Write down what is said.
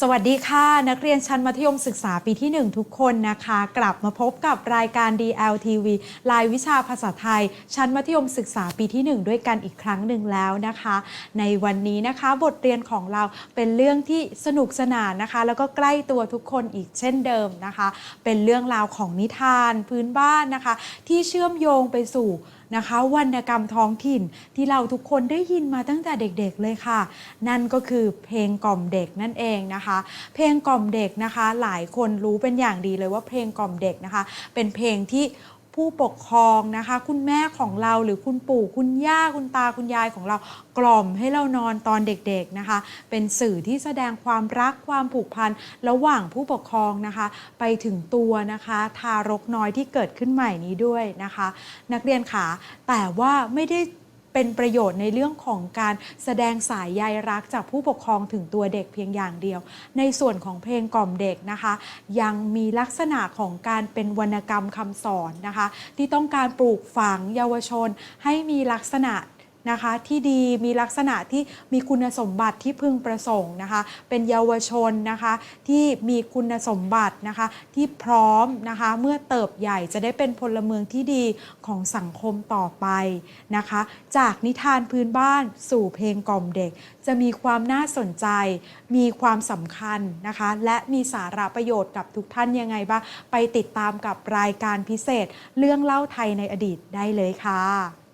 สวัสดีค่ะ นักเรียนชั้นมัธยมศึกษาปีที่ 1 ทุกคนนะคะ กลับมาพบกับรายการ DLTV รายวิชาภาษาไทย ชั้นมัธยมศึกษาปีที่ 1 ด้วยกันอีกครั้งหนึ่งแล้วนะคะ ในวันนี้นะคะบทเรียนของเราเป็นเรื่องที่สนุกสนานนะคะ แล้วก็ใกล้ตัวทุกคนอีกเช่นเดิมนะคะ เป็นเรื่องราวของนิทานพื้นบ้านนะคะ ที่เชื่อมโยงไปสู่นะคะวรรณกรรมท้องถิ่นที่เราทุกคนได้ยินมาตั้งแต่เด็กๆเลยค่ะ นั่นก็คือเพลงกล่อมเด็กนั่นเองนะคะ เพลงกล่อมเด็กนะคะ หลายคนรู้เป็นอย่างดีเลยว่าเพลงกล่อมเด็กนะคะ เป็นเพลงที่ ผู้ปกครองนะคะ คุณแม่ของเราหรือคุณปู่คุณย่าคุณตาคุณยายของเรากล่อมให้เรานอนตอนเด็กๆนะคะ เป็นสื่อที่แสดงความรักความผูกพันระหว่างผู้ปกครองนะคะ ไปถึงตัวนะคะ ทารกน้อยที่เกิดขึ้นใหม่นี้ด้วยนะคะ นักเรียนขาแต่ว่าไม่ได้ เป็นประโยชน์ในเรื่องของการแสดงสายใยรักจากผู้ปกครองถึงตัวเด็กเพียงอย่างเดียว ในส่วนของเพลงกล่อมเด็กนะคะ ยังมีลักษณะของการเป็นวรรณกรรมคำสอนนะคะ ที่ต้องการปลูกฝังเยาวชนให้มีลักษณะ นะคะที่ดีมีลักษณะที่มีคุณสมบัติที่พึงประสงค์นะคะ เป็นเยาวชนนะคะที่มีคุณสมบัตินะคะที่พร้อมนะคะเมื่อเติบใหญ่จะได้เป็นพลเมืองที่ดีของสังคมต่อไปนะคะ จากนิทานพื้นบ้านสู่เพลงกล่อมเด็ก จะมีความน่าสนใจ มีความสำคัญนะคะ และมีสาระประโยชน์กับทุกท่านยังไงบ้างไปติดตามกับรายการพิเศษ เรื่องเล่าไทยในอดีตได้เลยค่ะ